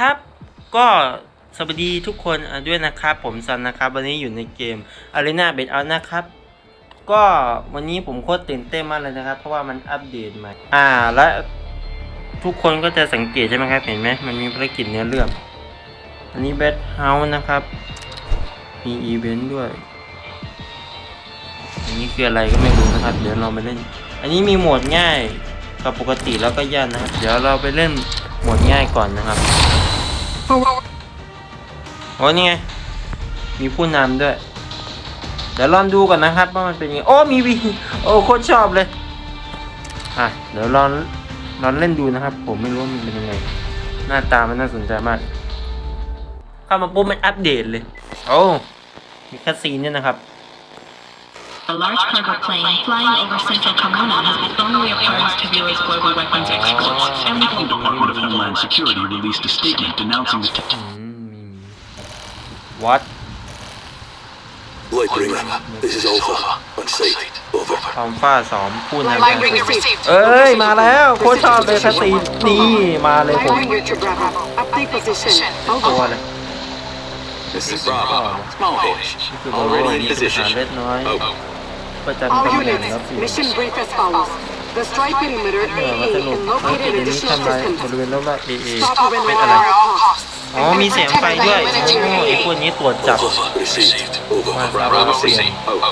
ครับ ก็สวัสดีทุกคนด้วยนะครับ ผมซันนะครับ วันนี้อยู่ในเกม Arena b e t Out นะครับ ก็วันนี้ผมโคตรตื่นเต้นมากเลยนะครับ เพราะว่ามันอัปเดตใหม่อ่าและทุกคนก็จะสังเกตใช่ไหมครับเห็นไหมมันมีภารกิจเนื้อเรื่อง อันนี้ b e t House นะครับ มีอีเวนต์ด้วย อันนี้คืออะไรก็ไม่รู้นะครับ เดี๋ยวเรามาเล่น อันนี้มีโหมดง่ายกับปกติแล้วก็ยากนะครับ เดี๋ยวเราไปเล่นโหมดง่ายก่อนนะครับ โอ้นี่ไง มีผู้นำด้วย เดี๋ยวลองดูก่อนนะครับว่ามันเป็นยังไง โอ้มีวีโอ้โคตรชอบเลย อะ เดี๋ยวลองลองเล่นดูนะครับ ผมไม่รู้ว่ามันเป็นยังไง หน้าตามันน่าสนใจมาก เข้ามาปุ๊บมันอัปเดตเลย โอ้ มีคาสซีนเนี่ยนะครับ A large cargo plane flying over central Cremona has been flown away apart to viewers global weapons exports. And we The Department of Homeland Security released a statement denouncing the. อืมมีมี what Lightbringer, this is Alpha. On site. Over. ทอมฟ้าสองผู้นำ Lightbringer received. เอ้ย มาแล้วโคตรชอบเลยคัสซีนนี่มาเลยผม Lightbringer to Bravo. Update position. ตัว Over. เลย This is Bravo. Small H. นี่คือบอกว่า Already นี่ in คือทหาร position. เล็กน้อย Out. ประจำ All ตำแหน่ง units, แล้วสิ mission brief as follows. The strike perimeter เออมา AA สนุก and ภารกิจ located นี้ additional ทำลายบ systems. ริเวณรอบๆ AA Stop เป็น Renora อะไร at all costs. อ๋อมีเสียงไฟด้วยโอ้ไอพวกนี้ตรวจจับ Alpha. Received. Over. Wow. Bravo Bravo received. received. Out.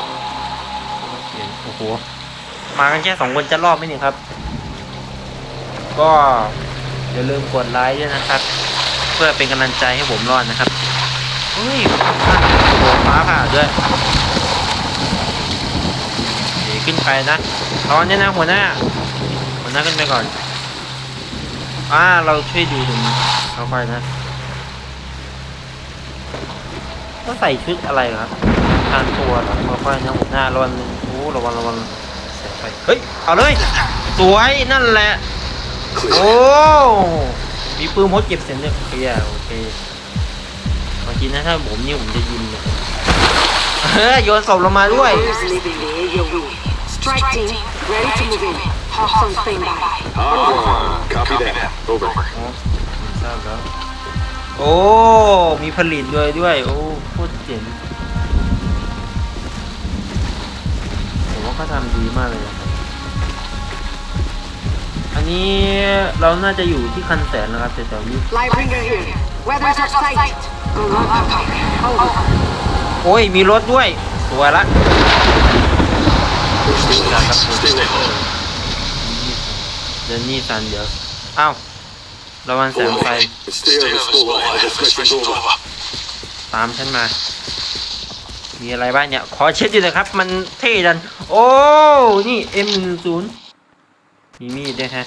โอ้โหมากันแค่สองคนจะรอบไหมเนี่ยครับ ก็อย่าลืมกดไลค์ด้วยนะครับ เพื่อเป็นกำลังใจให้ผมรอดนะครับเฮ้ยโอ้โหฟ้าผ่าด้วยเดี๋ยว ขึ้นไปนะตอนนี้นะหัวหน้า หัวหน้าขึ้นไปก่อน อ่า เราช่วยดูตรงนี้ค่อยๆนะก็ใส่ชุดอะไรครับทางตัวเหรอค่อยนะหัวหน้าระวังโอ้ระวังระวังเสียงไฟเฮ้ย เอาเลย สวยนั่นแหละ โอ้ มีปืนพดเก็บเสียงด้วยเคลียร์โอเคเมื่อกี้นะถ้าผมนี่ผมจะยิงเลยเฮ้ยโยนศพลงมาด้วย Warriors leaving the AOE. Strike team, ready to move in. Hawks on standby. Hard one. Copy that. Over. อ๋อไม่ทราบแล้ว โอ้ มีผลิตด้วยด้วย โอ้โคตรเจ๋งผมว่าเขาทำดีมากเลยอะอันนี้เราน่าจะอยู่ที่คันแสนนะครับแต่แถวนี้ Lightbringer here. Weather's our sight. Go on, Over. โอ้ย มีรถด้วย สวยละ Stay low. Stay low. เดนนี่ซันเดี๋ยวอ้าวระวังแสง Follow ไฟ me. And stay on the full line. This mission's over. ตามฉันมา มีอะไรบ้างเนี่ย ขอเช็ดดูหน่อยครับ มันเท่ดัน โอ้ นี่ M10 มีมีดด้วยฮะ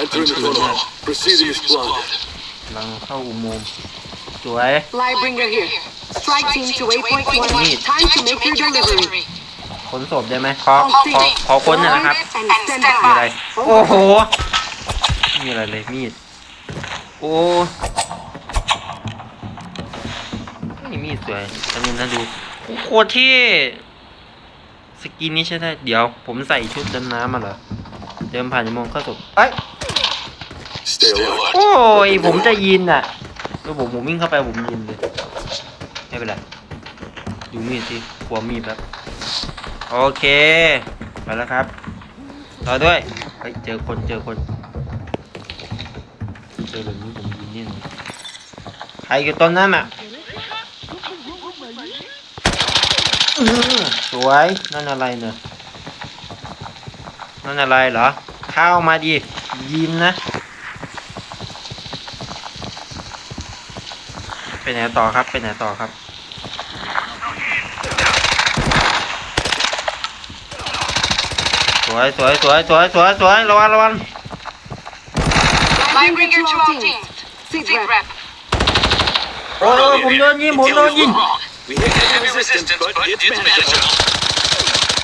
Entering the tunnel. Proceeding as planned. กำลังเข้าอุโมงค์สวย Lightbringer here. Strike team to waypoint one. Need. Time to make your delivery. ขนศพได้ไหมขอขอขอค้นหน่อยนะครับ มีอะไร โอ้โห มีอะไรเลยมีด โอ้นี่มีดสวยทำยังนะดูโคตรเท่สกินนี้ใช่ได้ เดี๋ยว ผมใส่ชุดดำน้ำมาเหรอ เดิมผ่านชั่วโมงเข้าศพเอ้ยโอ้ย ผมจะยินอะแล้วผมผมวิ่งเข้าไปผมยินเลย ไม่เป็นไร ดูมีดสิกลัวมีดแบบ โอเคไปแล้วครับรอด้วยเฮ้ยเจอคนเจอคนเจอแบบนี้ผมยินนี่น่อยใครอยู่ต้นนั้นอะสวยนั่นอะไรเนอะนั่นอะไรเหรอเข้ามาดิยินนะไปไหนต่อครับไปไหนต่อครับ วยสวยสวยสวยสวยสวยระวังระวัง Lightbringer to all teams. Seat rep. โอ้ยผมโดนยิงผมโดนยิง We hit heavy resistance, but it's manageable.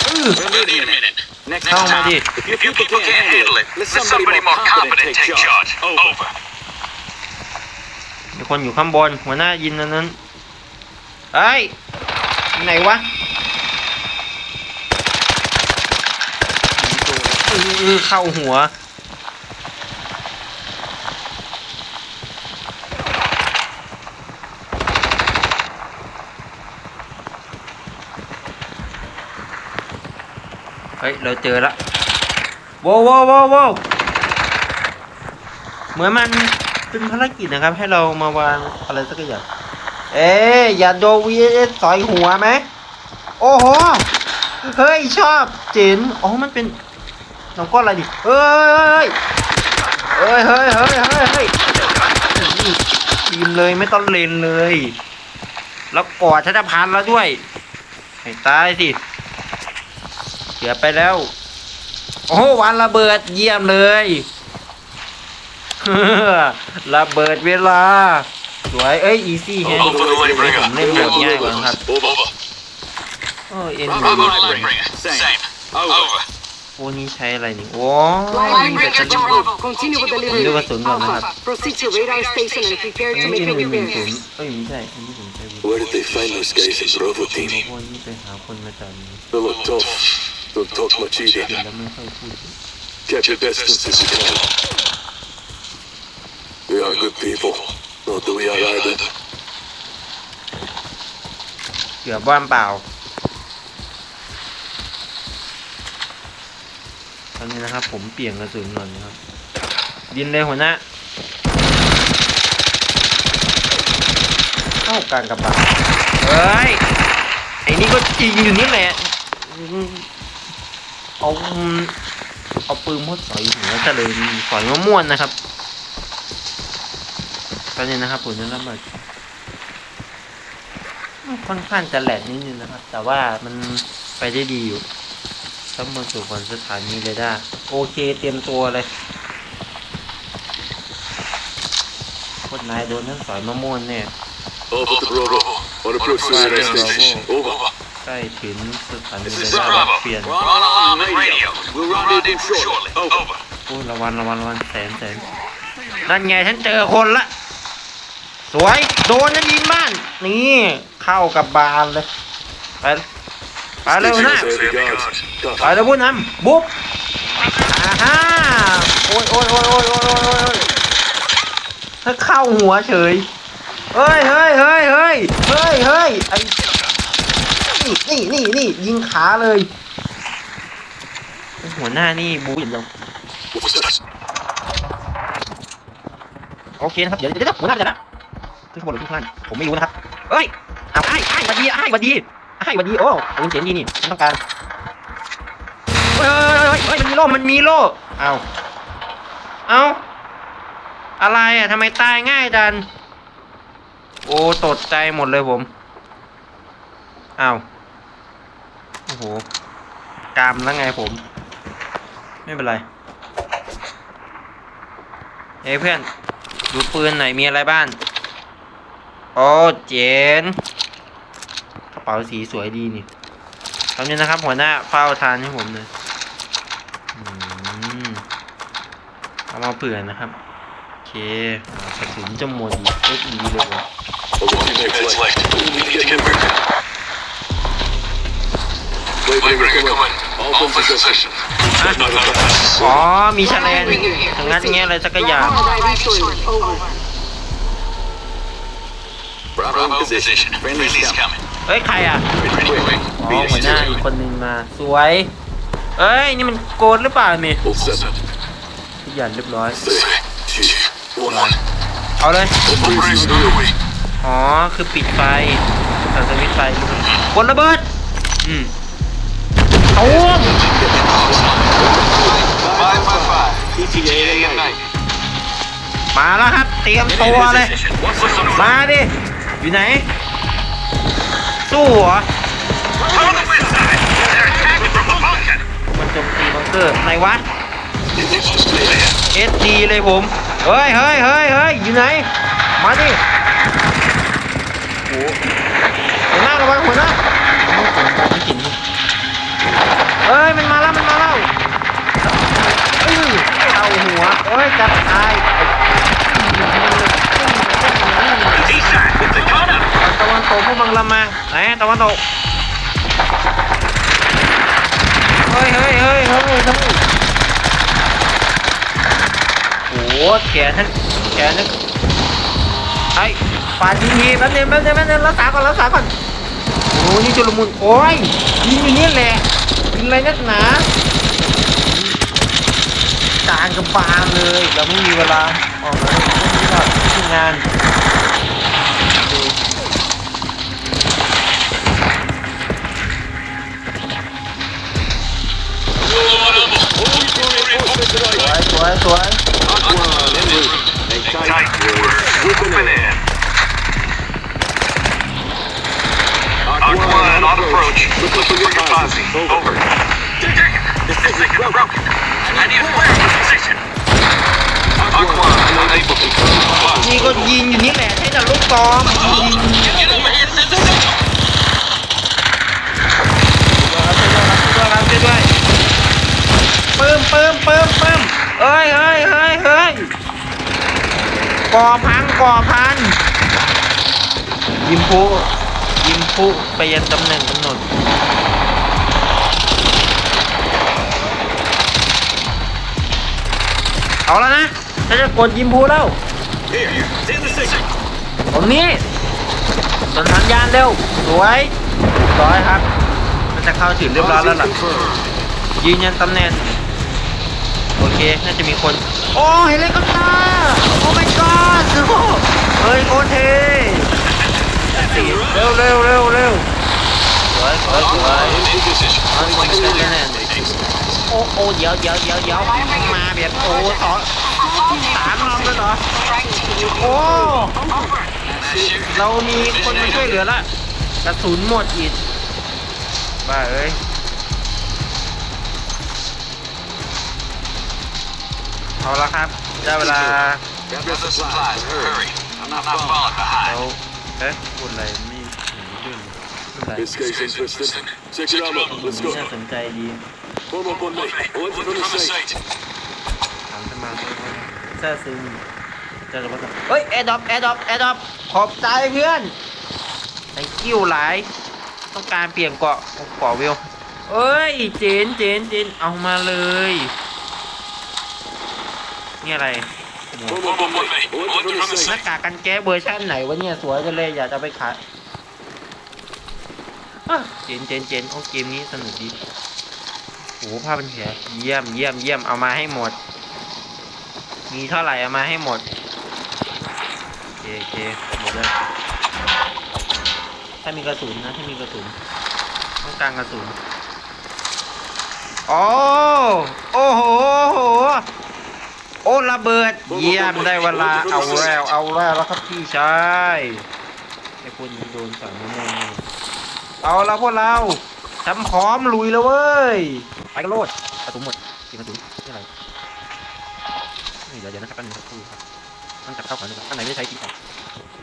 อื้อ We'll need a minute. Next เข้ามาดิ If you people can't handle it, let somebody more competent take charge. Over. มีคนอยู่ข้างบนหัวหน้ายินนั้นนั้นเอ้ยไหนวะ อือเข้าหัว เฮ้ย เราเจอละว้าวว้าวว้าวเหมือนมันเป็นภารกิจนะครับ ให้เรามาวางอะไรสักอย่าง เอ๊อย่าโดวีเอสสอยหัวไหม โอ้โห เฮ้ย ชอบเจินอ๋อ มันเป็น น้องก้อนอะไรดิเฮ้ยเฮ้ยเฮ้ยเฮ้ยเฮ้ยเฮ้ยนี่ทีมเลยไม่ต้องเลนเลย แล้วกอดชัตพันธ์แล้วด้วยให้ตายสิเสียไปแล้ว โอ้โหวันระเบิดเยี่ยมเลยระเบิดเวลา สวย เอ้ยอีซี่แฮะ Over the line ผม bringer. เล่นแบบง่ายกว่านะครับ Over. เออเอ็น Over the line bringer. Same. Over. โอ้นี่ใช้อะไรนี่โอ้ Line แต่ Breaker จะ Bravo. Continue with ผมดูกระ delivery. สุนก่อนนะครับ Alpha, proceed to radar station and prepare อัน to นี้ make เอ็น your หนึ่งศูน bearings. ย์เอ้ยไม่ใช่อันนี้ผมใช้วุฒิ Where did they find those guys in Bravo เพ team? ราะว่านี่ไปหาคนมาจากนี้ They look tough. Don't talk much เห็น either. แล้วไม่ค่อยพูด Kept your distance if you can. We are good people. Not that we are either. เกือบว่างเปล่า ตอนนี้นะครับ ผมเปลี่ยนกระสุนก่อนนะครับดินเลยหัวหน้าเข้ากลางกระบะเฮ้ยไอ้นี่ก็จริงอยู่นี่แหละอืมเอาเอาปืนมดสอยหัวจะเลยสอยมะม่วนนะครับตอนนี้นะครับผมจะรับมาค่อนข้างจะแหลกนิดนึงนะครับ แต่ว่ามันไปได้ดีอยู่ ต้องมาสู่ผลสถานีเลยได้โอเคเตรียมตัวเลยคนนายโดนทั้งสอยมะม่วนเนี่ย Alpha to Bravo. On approach to the radar station. Over. ใกล้ถึงสถานีเลย is ได้ Bravo. เปลี่ยน We're on the radio. We'll rendezvous shortly. Over. พูดระวันระวันระวันแสนแสนนั่นไงฉันเจอคนละ สวย โดนฉันยิงบ้าน นี่ เข้ากับบานเลย ไป ไปเร็วนะ Safety guards. ไปเลยผู้นำบุ๊บอ่าฮ่าโอ้ยโอ้ยโอ้ยโอ้ยโอ้ยโอ้ยโอ้ยถ้าเข้าหัวเฉยเฮ้ยเฮ้ยเฮ้ยเฮ้ยเฮ้ยเฮ้ยไอ้นี่นี่นี่นี่ยิงขาเลยหัวหน้านี่บูอย่างเดียว What was that? โอเคนะครับเดี๋ยวเดี๋ยวเดี๋ยวหัวหน้าจะนะทุกคนหรือทุกท่านผมไม่รู้นะครับเอ้ยเอาไอ้ไอ้หวัดดีไอ้หวัดดี ไอ้วัดดีโอ้ปืนเสียงดีนี่ไม่ต้องการเฮ้ยเฮ้ยเฮ้ยเฮ้ยมันมีโล่มันมีโล่เอาเอาอะไรอะทำไมตายง่ายจัน โอ้ตกใจหมดเลยผมเอาโอ้โหกามแล้วไงผม ไม่เป็นไรเฮ้ยเพื่อนดูปืนหน่อยมีอะไรบ้างโอ้เจน เป๋าสีสวยดีนี่ทำนี้นะครับหัวหน้าเฝ้าทานให้ผมเลยเอามาเผื่อนะครับโอเคกระสุนจหมดอีกเอ็กดีเลยอ๋อ มีชาแนลทางนั้นเงี้ยอะไรสักอย่าง Bravo position. Friendly's coming. Coming. เฮ้ยใครอะ Ready quick. อ๋อหัวหน้าอีกคนนึงมา สวย เอ้ยนี่มันโกนหรือเปล่าเมย์ All set. ทุกอย่างเรียบร้อย Three, two, one. เอาเลย Operation underway. อ๋อ คือปิดไฟตัดสวิตช์ไฟกดระเบิด อืมตูม Five by five. ETA at night. มาแล้วครับ เตรียมตัวเลย What's the number? มาดิ อยู่ไหน สู้เหรอ On the west side. They're attacking from the bunker. มันโจมตีบังเกอร์ไหนวะ It needs to stay there. เอสดีเลยผม เฮ้ยเฮ้ยเฮ้ยเฮ้ยอยู่ไหน มาดิโอ้หัวหน้าระวังหัวหน้าไม่สนใจไม่กินเฮ้ย มันมาแล้ว มันมาแล้วเอ้ยเอาหัวเฮ้ยจะตาย กพวกมังละมาไหนตะวันตกเฮ้ยเฮ้ยเฮ้ยเฮ้ยเฮ้ยโอ้โหแขนทั้งแขนทั้งไอ้ปาดยิงทีแป๊บนึงแป๊บนึงแป๊บนึงรักษาก่อนรักษาก่อนโอ้โหนี่จุลมุนโอ้ยยิงอยู่นี่แหละกินอะไรนักหนากลางกระบาลเลยเราไม่มีเวลาออกมาที่งาน วยสวยสวย Tight quarters. Moving in. Aquan on approach. Looking for your posse. Over. This thing is broken. I need a flare position. Aquan unable to move posse. นี่ก็ยิงอยู่นี่แหละให้แต่ลูกตองยิง Get over here, sister. ช่วยครับช่วยครับช่วยด้วย ปื้มปื้มปื้มปื้มเอ้ยเฮ้ยเฮ้ยเฮ้ยก่อพังก่อพัน ยิมพูยิมพูไปยันตำแหน่งกำหนดเอาแล้วนะถ้าจะกดยิมพูแล้วตรงนี้ส่วนสัญญาณเร็ว สวยร้อยครับ มันจะเข้าถึงเรียบร้อยแล้วล่ะยืนยันตำแหน่ง โอเค น่าจะมีคน โอ้เฮลิคอปเตอร์โอ้ my god โอ้เฮ้ยโคตรเท่เร็วเร็วเร็วเร็วสวยสวยสวย In position. เอาคนไปเล่นแน่โอ้โอ้เดี๋ยวเดี๋ยวเดี๋ยวเดี๋ยวมาแบบโอ้สองสามรอบแล้วเหรอโอ้เรามีคนมาช่วยเหลือละกระสุนหมดอีกบ้าเอ้ย เอาละครับได้เวลา Got the supplies. Hurry. I'm not falling เรา behind. เอ๊ะพูดอะไรไม่เห็นด้วยเลยพูดอะไร This case interesting. Check it out. Let's น่า go. สนใจดี Form up on me. One Look from the from the site. site. ถามจะมาแซ่ซึงเจะรู้ว่าเฮ้ยแอดดอปแอดดอปแอดดอปขอบใจเพื่อนไอ้กิ้วหลาย ต้องการเปลี่ยนเกาะเกาะวิวเอ้ยเจนเจนเจนเอามาเลย นี่อะไรหน้ากากกันแก้เวอร์ชันไหนวะเนี่ยสวยจังเลยอยากจะไปขายอะเจนเจนเจนโอ้เกมนี้สนุกดีโอ้ภาพเป็นแผลเยี่ยมเยี่ยมเยี่ยมเอามาให้หมด มีเท่าไหร่เอามาให้หมดโอเคโอเคหมดเลยถ้ามีกระสุนนะถ้ามีกระสุนต้องการกระสุนโอ้โอ้โห อ้โอ้ระเบิด เยี่ยมได้เวลาเอาแล้วเอาแล้วแล้วครับพี่ชายไอ้พวกนี้โดนสั่งมะม่วงนี่เอาละพวกเราทำพร้อมลุยแล้วเว้ย ไปกันโลดกระสุนหมดกี่กระสุนนี่อะไรนี่เดี๋ยวเดี๋ยวนะครับแป๊บนึงครับครู่ครับต้องจับเข้าก่อนนะครับอันไหนไม่ใช้กินก่อน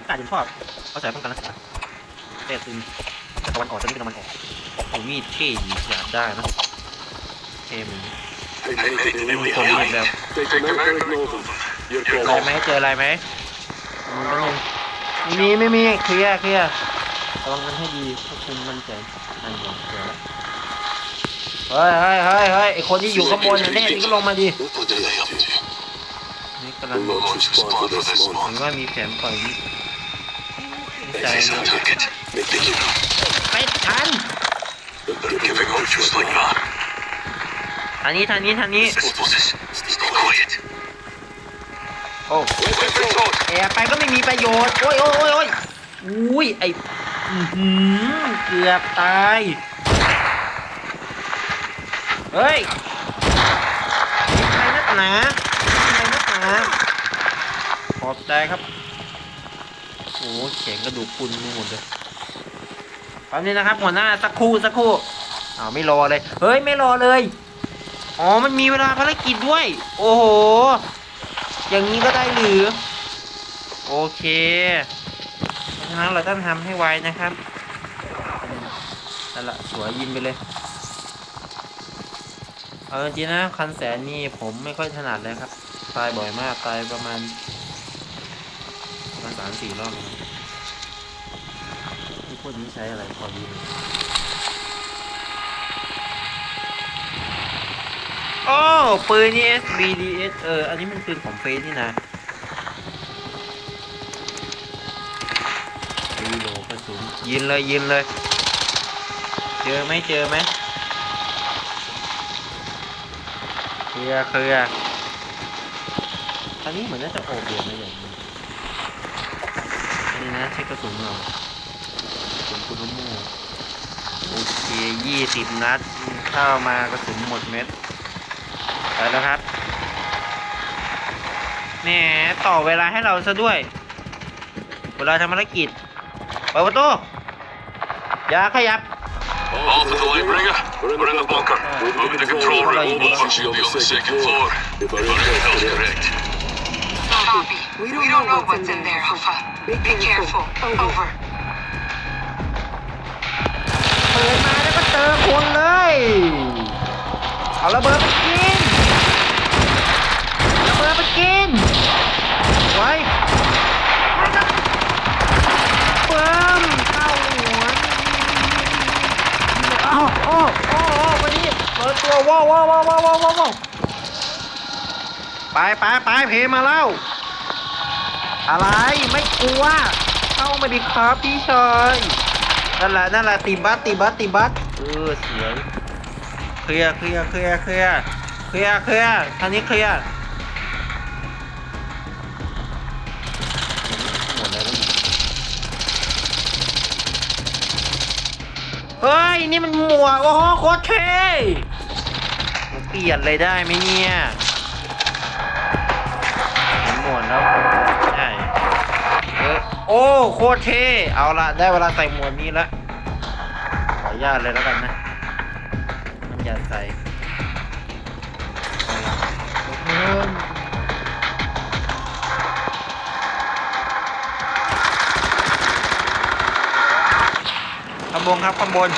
กาดเย็นชอบเขาใส่ป้องกันรักษาแต่ซึงแต่ตะวันออกจะนี่เป็นตะวันออกโอ้มีดเท่ดีอยากได้นะเท่เหมือ น Hey, hey, hey, มี hey, คนมี hey. แบบ Take them out and ignore them. You're อะไร called. ไหมเจออะไรไหมอืมแป๊บนึงไม่มีไม่มีเคลียร์เคลียร์ระวังกันให้ดีควบคุมมันใจนั่นเองเจอแล้วเฮ้ยเฮ้ยเฮ้ยเฮ้ยไอคนที่อยู่ข้างบนเนี่ยแน่จริงก็ลงมาดิ What are they up to? นี่กำลัง We'll launch a spawn for this เห็ one. นว่ามีแผนปล่อยวิวิจัย This is a target. Make the kill. ไปทัน They're Giving orders like that. ทางนี้ทางนี้ทางนี้ This position. Stay quiet. โอ้ Weapons on. แอบไปก็ไม่มีประโยชน์ โอ้ยโอ้ยโอ้ยโอ้ยอุ้ยไออื้อหือเกือบตาย เฮ้ยมีใครนักหนามีใครนักหนาขอบใจครับ โอ้แข็งกระดูกคุณไปหมดเลยตอนนี้นะครับหัวหน้าสักครู่สักครู่อ้าวไม่รอเลย เฮ้ยไม่รอเลย อ๋อ มันมีเวลาภารกิจด้วย โอ้โห อย่างนี้ก็ได้หรือ โอเคเพราะฉะนั้นเราต้องทำให้ไวนะครับนั่นแหละสวยยิงไปเลย เอาจริงนะ คันแสนนี่ผมไม่ค่อยถนัดเลยครับ ตายบ่อยมาก ตายประมาณประมาณสามสี่รอบนี่พวกนี้ใช้อะไรพอดีเลย โอ้ปืนนี่ SBDS เออ อันนี้มันปืนของเฟสนี่นะรีโหลกระสุนยินเลยยินเลย เจอไหมเจอไหมเคลียร์เคลียร์ตอนนี้เหมือนน่าจะโอบเดียวนะอย่างนี้อันนี้นะเช็คกระสุนหน่อกระสุนคุณโม่โอเคยี่สิบนัด เข้ามากระสุนหมดเม็ด แล้วครับแหมต่อเวลาให้เราซะด้วย เวลาทำภารกิจเปิดประตูอย่าขยับ All for the Lightbringer. We're in the bunker. Moving to control room. Boxes will be on the second floor. If our intel's correct. Copy. We don't, know what's in there, Alpha. Be careful. Over. เปิดมาแล้วก็เจอคนเลย เอาระเบิดไป กินระเบิดไปกิน ไว้ไม่ต้องเปิมเข้าหัวอ้าวโอ้โอ้โอ้วันนี้เปิดตัวว้าวว้าวว้าวว้าวว้าวว้าวไปไปไปเพมาแล้วอะไรไม่กลัวเข้ามาดิครับพี่ชายนั่นแหละนั่นแหละตีบัสตีบัสตีบัสเออสวยเคลียร์เคลียร์เคลียร์เคลียร์เคลียร์เคลียร์ทางนี้เคลียร์ เฮ้ย นี่มันหมวกโอ้โหโคตรเท่เปลี่ยนเลยได้ไหมเนี่ยหมวกแล้วใช่เออโอ้โคตรเท่เอาละได้เวลาใส่หมวกนี้ละขออนุญาตเลยแล้วกันนะ บนครับข้างบน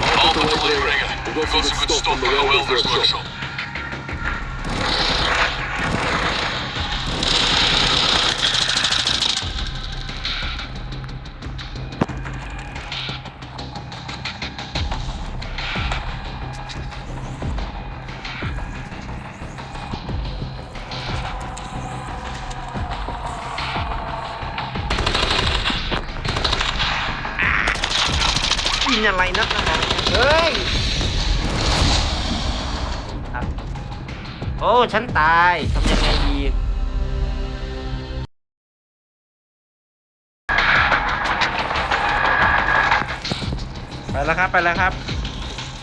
โอ้โห ฉันตายทำยังไงดีไปแล้วครับไปแล้วครับ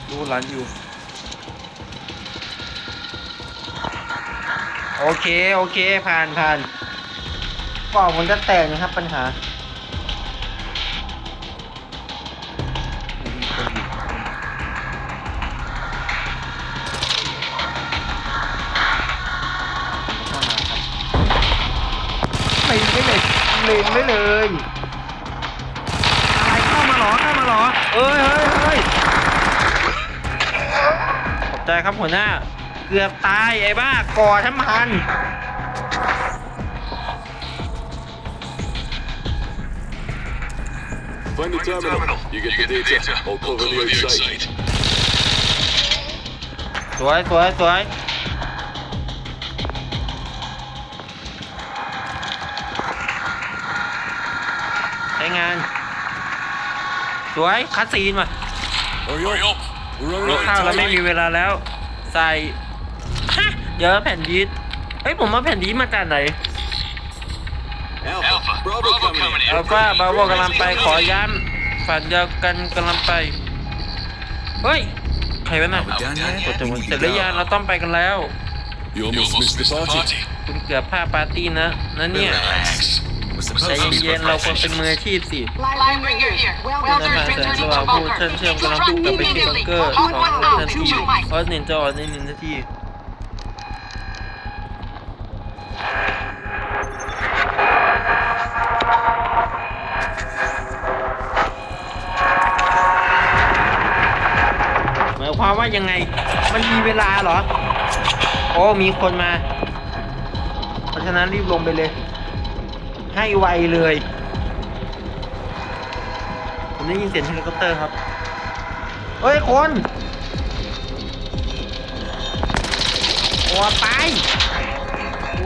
ดูหลันอยู่ โอเค โอเค ผ่านผ่านกล่องมันจะแตกนะครับปัญหา ไม่ไม่เลยเล็งไม่เลย อะไรเข้ามาหรอเข้ามาหรอ เอ้ยเฮ้ยเฮ้ยขอบใจครับหัวหน้า เกือบตายไอ้บ้าก่อทั้งพัน Find the Find the terminal. terminal. You get the data. I'll cover the outside. สวยสวยสวย ช้งาน สวยคัดซีนว่ะ Hurry Hurry up. up. We're ร running ถ out เข้า of แล้วไม่ time. มีเวลาแล้ว ใส่ฮะเดี๋ยวแผ่นดีดเฮ้ยผมมาแผ่นดีดมาจากไหน Alpha. Bravo coming in. อัลฟาบาโวกำลังไปขอย้ำฝันเดียวกันกำลังไป เฮ้ย ใครวะน่ะ Down here? กดจมูกเสร็จหรือยังเราต้องไปกันแล้ว You You almost almost missed the missed the party. party. คุณเกือบพลาดปาร์ตี้นะนั่นเนี่ย Relax. We're ใจเย็นๆเราควรเป็นมืออาชีพสิ Live ringer here. นั่น Welder's มา been แสง turning ส to ว่างผู้ bunker. เชิญเชื่อมกำลัง to พุ่ง run กลับไปที่บัง immediately. เกอร์ On ของ one ทั out. นที Choose your mic. เพราะหนึ่งจะออกในหนึ่งนาทีหมายความว่ายังไง มันมีเวลาเหรอ โอ้มีคนมา เพราะฉะนั้นรีบลงไปเลย ให้ไวเลย ผมได้ยินเสียงเฮลิคอปเตอร์ครับเฮ้ย คนโอ้ไป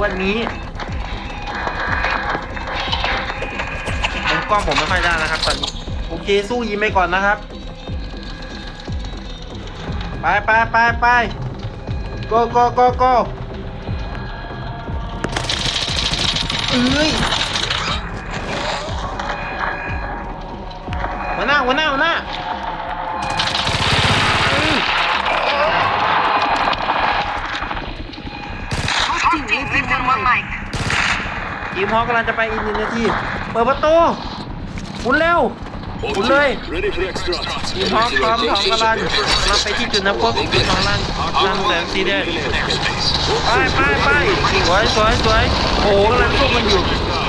วันนี้มุมกล้องผมไม่ค่อยได้นะครับตอนนี้โอเคสู้ยิงไปก่อนนะครับ ไปไปไปไป go go go go เอ้ย หัวหน้าหัวหน้าหัวหน้าอืม Hosting lives in one mic. ทีมฮอกกำลังจะไปอีกหนึ่งนาที เปิดประตูหมุนเร็วหมุนเลย Ready for extra. ทีมฮอกพร้อมสองกำลังกำลังไปที่จุดนับพบอีกจุดสองลันลันแสงสีแดงไปไปไปสวยสวยสวยโอ้โหกำลังสู้กันอยู่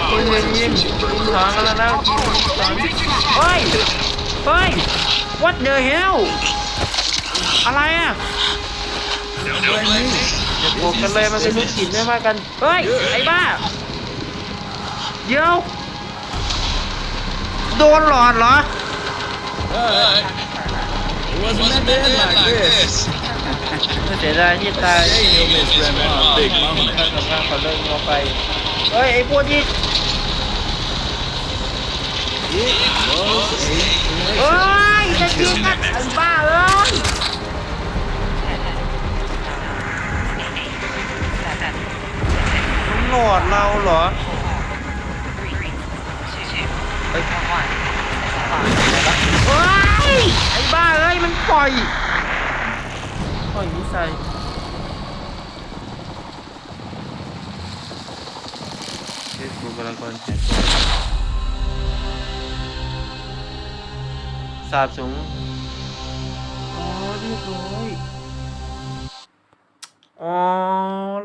ทีมหนึ่งยิงทีมสองกำลังแล้วทีมสองเฮ้ย เฮ้ย what the hell อะไรอะอย่าโกกันเลยมันเป็นธุรกิจไม่ว่ากัน เฮ้ย ไอ้บ้า เดี๋ยว โดนหลอดเหรอเสียดายที่ตายถ้าสำคัญเขาเลิกเอาไป เฮ้ย ไอ้พวกที่เฮ้ยจะยิงกันไอ้บ้าเอ้ยมันหลอดเราเหรอเฮ้ยเฮ้ยไอ้บ้าเอ้ย มันปล่อยปล่อยนิสัย เฟซบุ๊กรแชร์สาบสูง อ๋อเรียบร้อยอ๋อ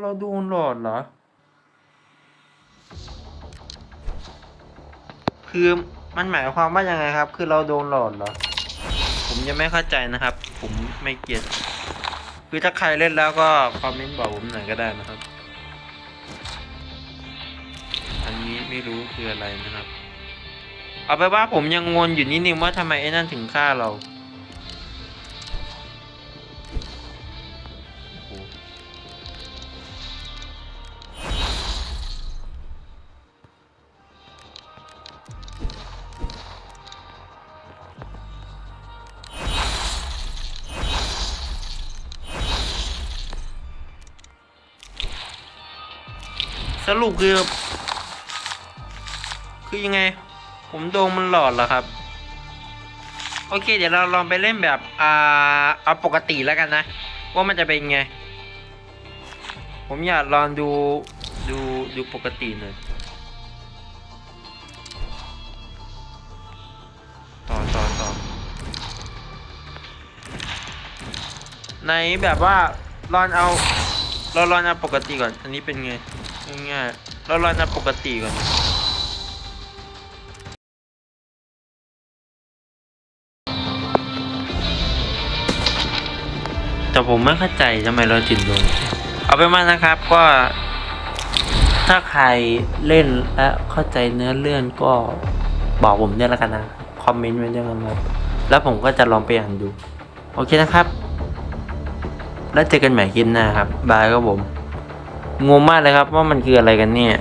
เราโดนหลอดเหรอ คือมันหมายความว่ายังไงครับ คือเราโดนหลอดเหรอ ผมยังไม่เข้าใจนะครับ ผมไม่เก็ตคือถ้าใครเล่นแล้วก็คอมเมนต์บอกผมหน่อยก็ได้นะครับ ไม่รู้คืออะไรนะครับ เอาไปว่าผมยังงงอยู่นิดนึงว่าทำไมไอ้นั่นถึงฆ่าเราสรุปคือ คือยังไง ผมโดนมันหลอดเหรอครับ โอเค เดี๋ยวเราลองไปเล่นแบบอ่าเอาปกติแล้วกันนะ ว่ามันจะเป็นไง ผมอยากลองดูดูดูปกติหน่อยต่อต่อต่อในแบบว่าลองเอาเราลองเอาปกติก่อน อันนี้เป็นไงง่ายๆเราลองเอาปกติก่อน แต่ผมไม่เข้าใจทำไมเราถึงโดนเอาไปมานะครับก็ ถ้าใครเล่นและเข้าใจเนื้อเรื่องก็บอกผมด้วยล้วกันนะคอมเมนต์ไว้ด้วยนะครับแล้วผมก็จะลองไปอ่านดู โอเคนะครับ แล้วเจอกันใหม่คลิปหน้าครับบายครับผมงงมากเลยครับว่ามันคืออะไรกันเนี่ย